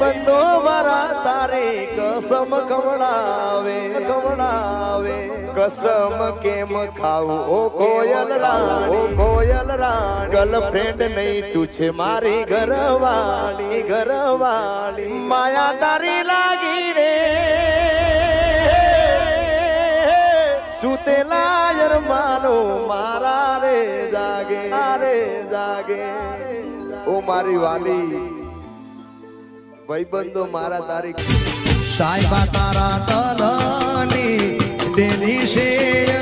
બંધો મારા, તારે કસમ કવડાવે કવડાવે કસમ કેમ ખાવું? ઓ કોયલ રાણી કોયલ રાણી. ગર્લફ્રેન્ડ નહીં તું છે મારી ઘરવાળી ઘરવાળી. માયા તારી લાગી રે. સુતેલા યરમાનો મારા રે જાગે રે જાગે. ઓ મારી વાલી. ભાઈબંધો મારા તારીખ. સાહેબા તારા તલની દેની છે.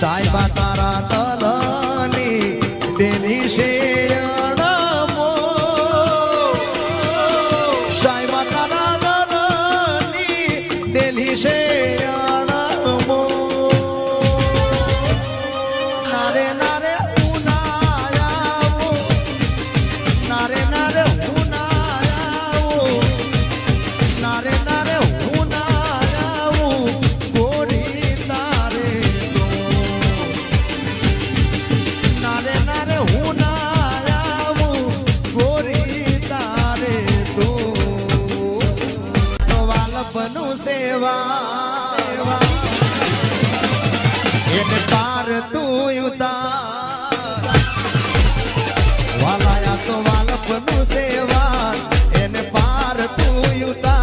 સાહેબા તારા તલની ડેલી છે અણમો સાહેબા તારા તલની ડેલી છે વાલપનું સેવા. એને પાર તું ઉતાર. વાલાયા તો વાલપનું સેવા. એને પાર તું ઉતાર.